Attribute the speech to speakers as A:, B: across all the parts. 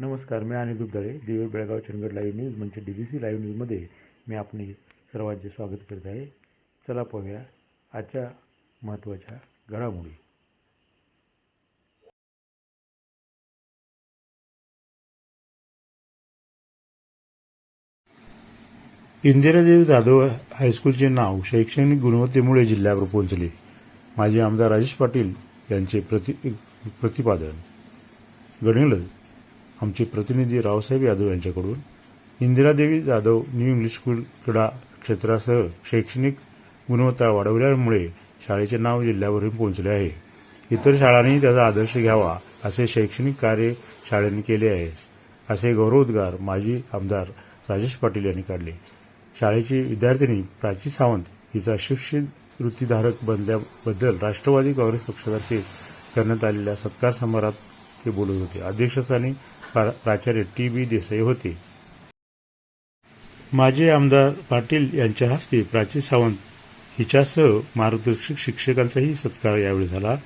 A: नमस्कार मी अनिल दुग्धळे दिवे Belgaum Chandgad live news म्हणजे डी बी सी लाईव्ह न्यूजमध्ये मी आपले सर्वांचे स्वागत करत आहे. चला पाहूया आजच्या महत्त्वाच्या घडामोडी. इंदिरादेवी जाधव हायस्कूलचे नाव शैक्षणिक गुणवत्तेमुळे जिल्ह्यावर पोहोचले. माजी आमदार राजेश पाटील यांचे प्रति प्रतिपादन. गणेल आमचे प्रतिनिधी रावसाहेब यादव यांच्याकडून. Indiradevi Jadhav new English school क्रीडा क्षेत्रासह शैक्षणिक गुणवत्ता वाढवल्यामुळे शाळेचे नाव जिल्ह्यावरून पोहोचले आहे. इतर शाळांनी त्याचा आदर्श घ्यावा असे शैक्षणिक कार्य शाळेने केले आहे असे गौरवोद्गार माजी आमदार राजेश पाटील यांनी काढले. शाळेची विद्यार्थिनी प्राची सावंत हिचा शिष्यवृत्तीधारक बनल्याबद्दल राष्ट्रवादी काँग्रेस पक्षातर्फे करण्यात आलेल्या सत्कार समारंभात ते बोलत होते. अध्यक्षस्थानी प्राचार्य टी बी देसाई होते. माजी आमदार पाटील यांच्या हस्ते प्राची सावंत हिच्यासह मार्गदर्शक शिक्षकांचाही सत्कार यावेळी झाला.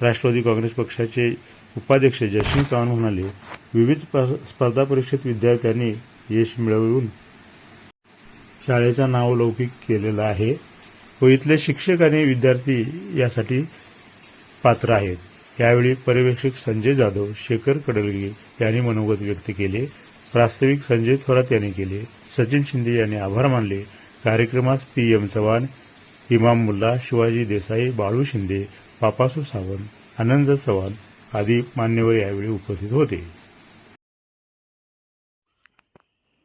A: राष्ट्रवादी काँग्रेस पक्षाचे उपाध्यक्ष जयसिंग चव्हाण म्हणाले विविध स्प- स्पर्धा परीक्षेत विद्यार्थ्यांनी यश मिळवून शाळेचा नाव लौकिक केलेला आहे. व इथले शिक्षक आणि विद्यार्थी यासाठी पात्र आहेत. यावेळी पर्यवेक्षक संजय जाधव शेखर कडलगे यांनी मनोगत व्यक्त केले. प्रास्ताविक संजय थोरात यांनी केले. सचिन शिंदे यांनी आभार मानले. कार्यक्रमात पी एम चव्हाण इमाम मुल्ला शिवाजी देसाई बाळू शिंदे पापासू सावंत आनंद चव्हाण आदी मान्यवर यावेळी उपस्थित होते.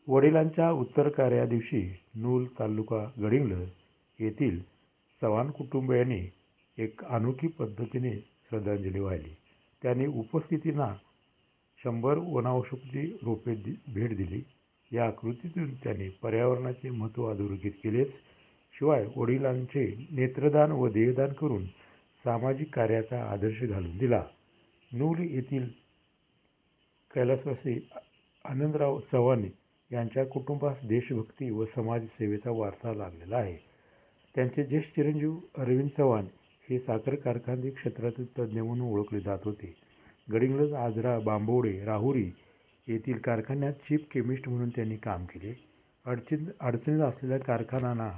A: वडिलांच्या उत्तर कार्या दिवशी नूल तालुका गडिंगल येथील चव्हाण कुटुंबियांनी एक अनोखी पद्धतीने श्रद्धांजली वाहिली. त्यांनी उपस्थितींना शंभर वनौषधी रोपे दि भेट दिली. या आकृतीतून त्यांनी पर्यावरणाचे महत्त्व अधोरेखित केलेच. शिवाय वडिलांचे नेत्रदान व देहदान करून सामाजिक कार्याचा आदर्श घालून दिला. नूल येथील कैलासवासी आनंदराव चव्हाण यांच्या कुटुंबास देशभक्ती व समाजसेवेचा वारसा लाभलेला आहे. त्यांचे ज्येष्ठ चिरंजीव अरविंद चव्हाण हे साखर कारखाने क्षेत्रातील तज्ज्ञ म्हणून ओळखले जात होते. गडिंगलज आजरा बांबोडे राहुरी येथील कारखान्यात चीफ केमिस्ट म्हणून त्यांनी काम केले. अडचणीत अडचणीत असलेल्या कारखान्यांना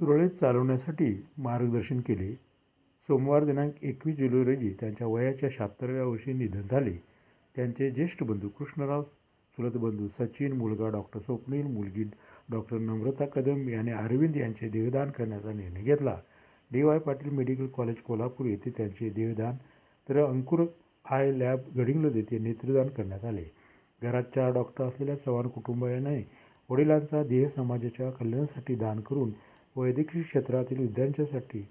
A: सुरळीत चालवण्यासाठी मार्गदर्शन केले. सोमवार दिनांक एकवीस जुलै रोजी त्यांच्या वयाच्या शहात्तराव्या वर्षी निधन झाले. त्यांचे ज्येष्ठ बंधू कृष्णराव चुलतबंधू सचिन मुलगा डॉक्टर स्वप्नील मुलगी डॉक्टर नम्रता कदम याने अरविंद यांचे देहदान करण्याचा निर्णय घेतला. D Y Patil medical college Kolhapur येथे त्यांचे देहदान तर अंकुर आय लॅब गडिंग्लज येथे नेत्रदान करण्यात आले. घरात चार डॉक्टर असलेल्या चव्हाण कुटुंबियाने वडिलांचा देह समाजाच्या कल्याणासाठी दान करून वैद्यकीय क्षेत्रातील विद्यार्थ्यांसाठी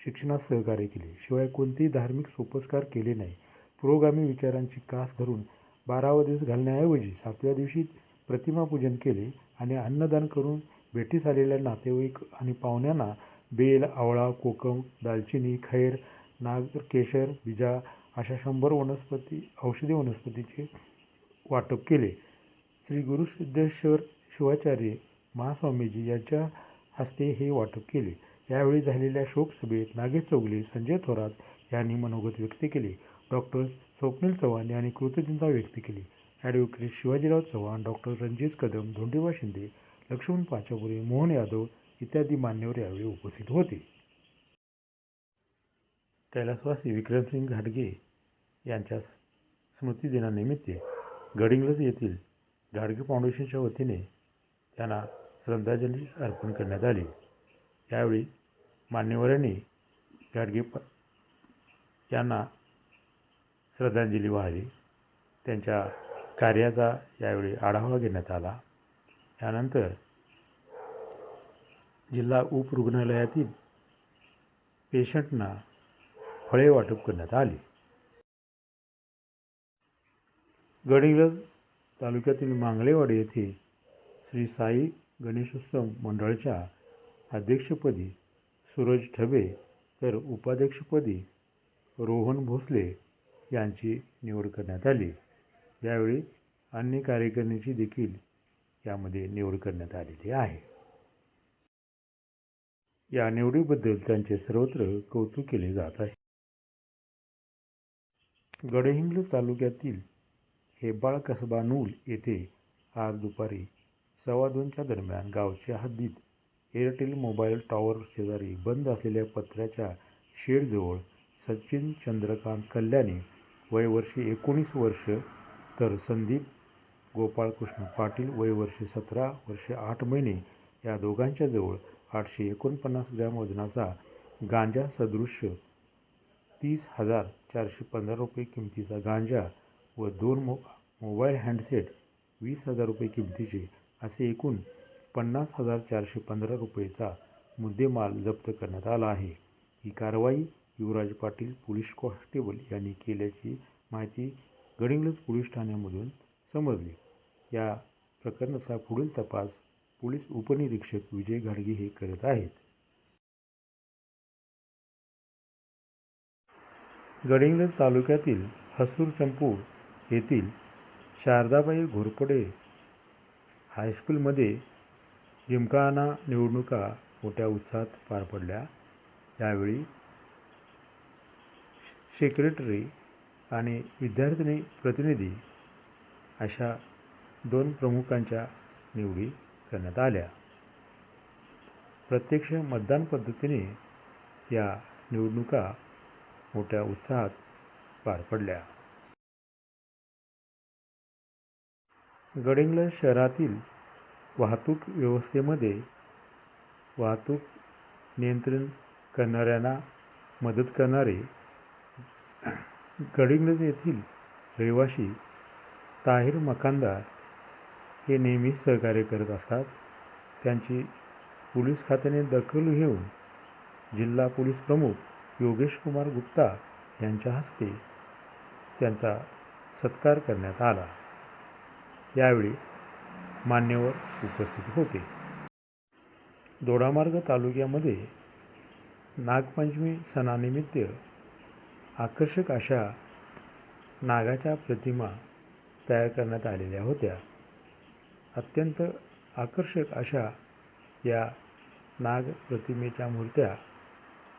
A: शिक्षणात सहकार्य केले. शिवाय कोणतेही धार्मिक सोपस्कार केले नाही. पुरोगामी विचारांची कास धरून बारावा दिवस घालण्याऐवजी सातव्या दिवशी प्रतिमापूजन केले आणि अन्नदान करून भेटीस आलेल्या नातेवाईक आणि पाहुण्यांना बेल आवळा कोकम दालचिनी खैर नागकेशर बिजा अशा शंभर वनस्पती औषधी वनस्पतीचे वाटप केले. श्री गुरुसिद्धेश्वर शिवाचार्य महास्वामीजी यांच्या हस्ते हे वाटप केले. यावेळी झालेल्या शोकसभेत नागेश चौगले संजय थोरात यांनी मनोगत व्यक्त केले. डॉक्टर स्वप्नील चव्हाण यांनी कृतज्ञता व्यक्त केली. ॲडव्होकेट शिवाजीराव चव्हाण डॉक्टर रणजित कदम धोंडेबा शिंदे लक्ष्मण पाचापुरे मोहन यादव इत्यादी मान्यवर यावेळी उपस्थित होते. कैलासवासी विक्रमसिंग घाटगे यांच्या स्मृतिदिनानिमित्त गडिंग्लज येथील घाडगे फाउंडेशनच्या वतीने त्यांना श्रद्धांजली अर्पण करण्यात आली. यावेळी मान्यवरांनी घाडगे यांना श्रद्धांजली वाहिली. त्यांच्या कार्याचा यावेळी आढावा घेण्यात आला. यानंतर जिल्हा उपरुग्णालयातील पेशंटना फळे वाटप करण्यात आली. गडिंग्लज तालुक्यातील मांगलेवाडी येथे श्री साई गणेशोत्सव मंडळाच्या अध्यक्षपदी सूरज ठबे तर उपाध्यक्षपदी रोहन भोसले यांची निवड करण्यात आली. यावेळी अन्य कार्यकारिणीची देखील यामध्ये निवड करण्यात आलेली आहे. या निवडीबद्दल त्यांचे सर्वत्र कौतुक केले जात आहे. गडहिंग्लज तालुक्यातील हेबाळ कसबा नूल येथे आज दुपारी सव्वा दोनच्या दरम्यान गावच्या हद्दीत एअरटेल मोबाईल टॉवर शेजारी बंद असलेल्या पत्र्याच्या शेडजवळ सचिन चंद्रकांत कल्याणी वयवर्षी एकोणीस वर्ष तर संदीप गोपाळकृष्ण पाटील वयवर्षी सतरा वर्ष आठ महिने या दोघांच्याजवळ आठशे एकोणपन्नास ग्रॅम वजनाचा गांजा सदृश्य तीस हजार चारशे पंधरा रुपये किमतीचा गांजा व दोन मो मोबाईल हँडसेट वीस हजार रुपये किमतीचे असे एकूण पन्नास हजार चारशे पंधरा रुपयेचा मुद्देमाल जप्त करण्यात आला आहे. ही कारवाई युवराज पाटील पोलीस कॉन्स्टेबल यांनी केल्याची माहिती गडिंग्लज पोलीस ठाण्यामधून समजली. या प्रकरणाचा पुढील तपास पोलीस उपनिरीक्षक विजय घाडगे हे करत आहेत. गडिंग्लज तालुक्यातील हसूर चंपू येथील शारदाबाई घोरपडे हायस्कूलमध्ये जिमखाना निवडणुका मोठ्या उत्साहात पार पडल्या. यावेळी सेक्रेटरी आणि विद्यार्थिनी प्रतिनिधी अशा दोन प्रमुखांच्या निवडी करण्यात आल्या. प्रत्यक्ष मतदान पद्धतीने या निवडणुका मोठ्या उत्साहात पार पडल्या. गडिंग्लज शहरातील वाहतूक व्यवस्थेमध्ये वाहतूक नियंत्रण करणाऱ्यांना मदत करणारे गडिंग्लज येथील रहिवासी ताहिर मकानदार हे नेहमीच सहकार्य करत असतात. त्यांची पोलीस खात्याने दखल घेऊन जिल्हा पोलीस प्रमुख योगेश कुमार गुप्ता यांच्या हस्ते त्यांचा सत्कार करण्यात आला. यावेळी मान्यवर उपस्थित होते. दोडामार्ग तालुक्यामध्ये नागपंचमी सणानिमित्त आकर्षक अशा नागाच्या प्रतिमा तयार करण्यात आलेल्या होत्या. अत्यंत आकर्षक अशा या नाग प्रतिमेच्या मूर्त्या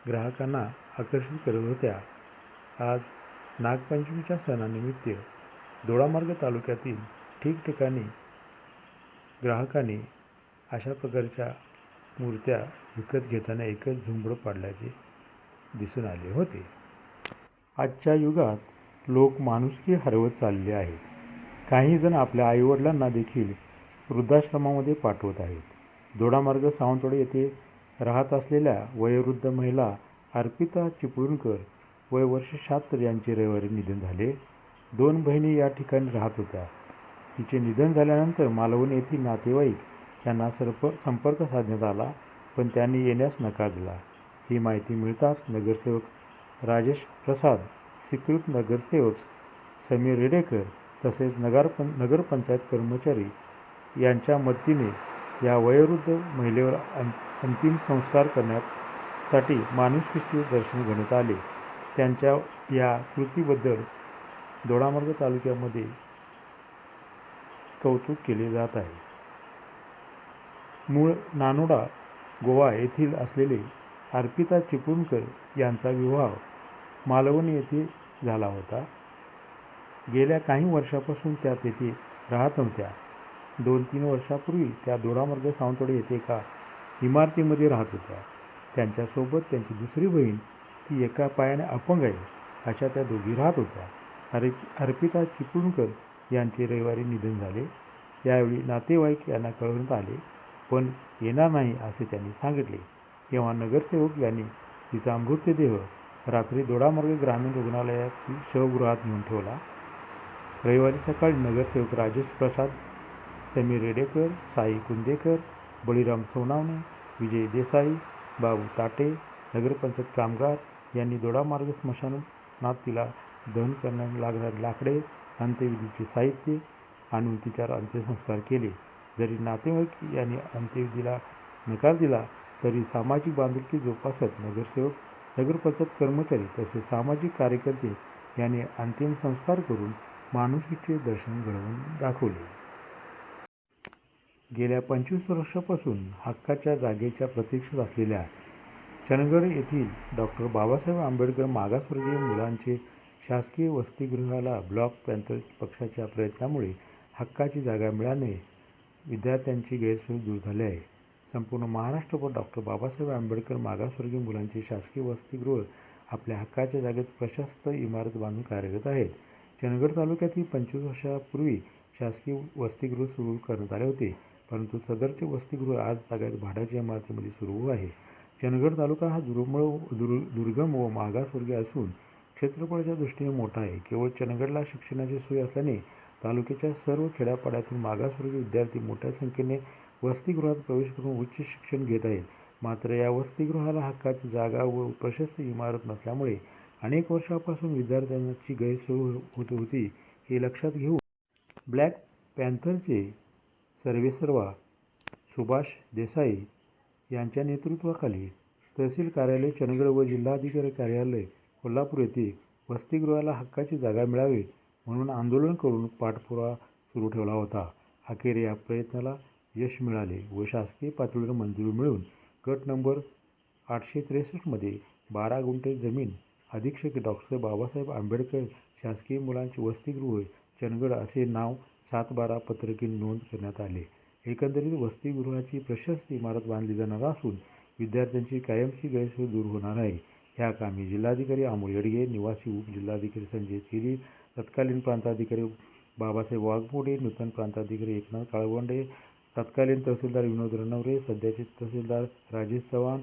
A: ग्राहकांना आकर्षित करत होत्या. आज नागपंचमीच्या सणानिमित्त दोडामार्ग तालुक्यातील ठिकठिकाणी ग्राहकांनी अशा प्रकारच्या मूर्त्या विकत घेताना एकच झुंबड पाडल्याचे दिसून आले होते. आजच्या युगात लोक माणुसकी हरवत चालले आहेत. काही जण आपल्या आईवडिलांना देखील वृद्धाश्रमामध्ये पाठवत आहेत. दोडामार्ग सावंतवाडी येथे राहत असलेल्या वयोवृद्ध महिला अर्पिता चिपळूणकर वय वर्ष शहात्तर यांचे रविवारी निधन झाले. दोन बहिणी या ठिकाणी राहत होत्या. तिचे निधन झाल्यानंतर मालवण येथील नातेवाईक त्यांना सर्प संपर्क साधण्यात आला पण त्यांनी येण्यास नकार दिला. ही माहिती मिळताच नगरसेवक राजेश प्रसाद स्वीकृत नगरसेवक समीर रेडेकर तसेच नगरपं नगरपंचायत कर्मचारी यांच्या मदतीने या वयोवृद्ध महिलेवर अं अंतिम संस्कार करण्यासाठी माणुसकीचे दर्शन घेण्यात आले. त्यांच्या या कृतीबद्दल दोडामार्ग तालुक्यामध्ये कौतुक केले जात आहे. मूळ नानोडा गोवा येथील असलेले अर्पिता चिपळूणकर यांचा विवाह मालवण येथे झाला होता. गेल्या काही वर्षापासून त्या तेथे राहत नव्हत्या. दोन तीन वर्षापूर्वी त्या दोडामार्ग सावंतवाडी येथे एका इमारतीमध्ये राहत होत्या. त्यांच्यासोबत त्यांची दुसरी बहीण ती एका पायाने अपंग आहे अशा त्या दोघी राहत होत्या. अर अर्पिता चिपळूणकर यांचे रविवारी निधन झाले. यावेळी नातेवाईक यांना कळवण्यात आले पण येणार नाही असे त्यांनी सांगितले. तेव्हा नगरसेवक यांनी तिचा मृतदेह रात्री दोडामार्ग ग्रामीण रुग्णालयातील शवगृहात नेऊन ठेवला. रविवारी सकाळी नगरसेवक राजेश प्रसाद समीर रेडेकर साई कुंदेकर बळीराम सोनावणे विजय देसाई बाबू ताटे नगरपंचायत कामगार यांनी दोडामार्ग स्मशानात तिला दहन करण्यास लागणारे लाकडे अंत्यविधीचे साहित्य आणून तिच्यावर अंत्यसंस्कार केले. जरी नातेवाईक यांनी अंत्यविधीला नकार दिला तरी सामाजिक बांधिलकी जोपासत नगरसेवक नगरपंचायत कर्मचारी तसेच सामाजिक कार्यकर्ते यांनी अंतिम संस्कार करून माणुसकीचे दर्शन घडवून दाखवले. गेल्या पंचवीस वर्षापासून हक्काच्या जागेच्या प्रतीक्षेत असलेल्या चंदगड येथील डॉक्टर बाबासाहेब आंबेडकर मागासवर्गीय मुलांचे शासकीय वसतिगृहाला ब्लॉक पॅन्थर पक्षाच्या प्रयत्नामुळे हक्काची जागा मिळाल्याने विद्यार्थ्यांची गैरसोय दूर झाली आहे. संपूर्ण महाराष्ट्रभर डॉक्टर बाबासाहेब आंबेडकर मागासवर्गीय मुलांचे शासकीय वसतिगृह आपल्या हक्काच्या जागेत प्रशस्त इमारत बांधून कार्यरत आहेत. चंदगड तालुक्यातील पंचवीस वर्षापूर्वी शासकीय वसतिगृह सुरू करण्यात आले होते. परंतु सदरचे वसतिगृह आज जागेत भाड्याच्या इमारतीमध्ये सुरू आहे. चंदगड तालुका हा दुर्मळ दुर् दुर्गम व मागासवर्गीय असून क्षेत्रफळाच्या दृष्टीने मोठा आहे. केवळ चंदगडला शिक्षणाची सोय असल्याने तालुक्याच्या सर्व खेड्यापाड्यातून मागासवर्गीय विद्यार्थी मोठ्या संख्येने वसतिगृहात प्रवेश करून उच्च शिक्षण घेत आहेत. मात्र या वसतिगृहाला हक्काची जागा व प्रशस्त इमारत नसल्यामुळे अनेक वर्षापासून विद्यार्थ्यांची गैरसोय होत होती हे लक्षात घेऊन ब्लॅक पॅन्थरचे सर्वेसर्वा सुभाष देसाई यांच्या नेतृत्वाखाली तहसील कार्यालय चंदगड व जिल्हाधिकारी कार्यालय कोल्हापूर येथे वसतिगृहाला हक्काची जागा मिळावी म्हणून आंदोलन करून पाठपुरावा सुरू ठेवला होता. अखेर या प्रयत्नाला यश मिळाले व शासकीय पातळीवर मंजुरी मिळून गट नंबर आठशे त्रेसष्टमध्ये बारा गुंठे जमीन अधीक्षक डॉक्टर बाबासाहेब आंबेडकर शासकीय मुलांचे वसतिगृह चंदगड असे नाव सात बारा पत्रकी नोंद करण्यात आले. एकंदरीत वसतिगृहाची प्रशस्त इमारत बांधली जाणार असून विद्यार्थ्यांची कायमची गैरसोय दूर होणार आहे. ह्या कामी जिल्हाधिकारी अमोल येडगे निवासी उपजिल्हाधिकारी संजय थिरी तत्कालीन प्रांताधिकारी बाबासाहेब वाघमोडे नूतन प्रांताधिकारी एकनाथ काळवंडे तत्कालीन तहसीलदार विनोद रणवरे सध्याचे तहसीलदार राजेश चव्हाण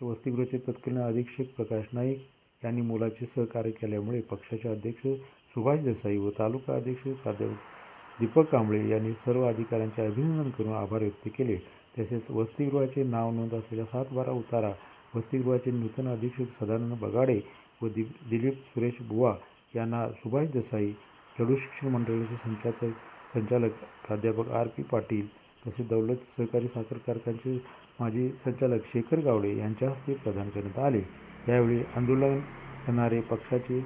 A: वसतिगृहाचे तत्कालीन अधीक्षक प्रकाश नाईक यांनी मुलाचे सहकार्य केल्यामुळे पक्षाचे अध्यक्ष सुभाष देसाई व तालुका अध्यक्ष प्राध्यापक दीपक कांबळे यांनी सर्व अधिकाऱ्यांचे अभिनंदन करून आभार व्यक्त केले. तसेच वसतिगृहाचे नाव नोंद असलेल्या सात बारा उतारा वसतिगृहाचे नूतन अधीक्षक सदानंद बगाडे व दि दिलीप सुरेश बुवा यांना सुभाष देसाई खेडू शिक्षण मंडळाचे संचालक संचालक प्राध्यापक आर पी पाटील तसेच दौलत सहकारी साखर कारखान्याचे माजी संचालक शेखर गावडे यांच्या हस्ते प्रदान करण्यात आले. यावेळी आंदोलन करणारे पक्षाचे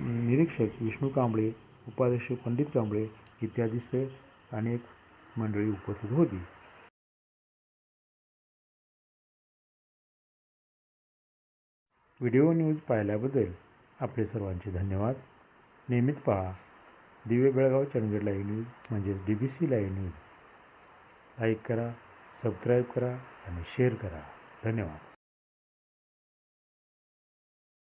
A: निरीक्षक विष्णू कांबळे उपाध्यक्ष पंडित कांबळे इत्यादीसह अनेक मंडळी उपस्थित होती. व्हिडिओ न्यूज पाहिल्याबद्दल आपले सर्वांचे धन्यवाद. नियमित पहा दिव्य बेळगाव चंदगड लाईव्ह न्यूज म्हणजेच D B C live news. Like करा सबस्क्राईब करा आणि शेअर करा. धन्यवाद.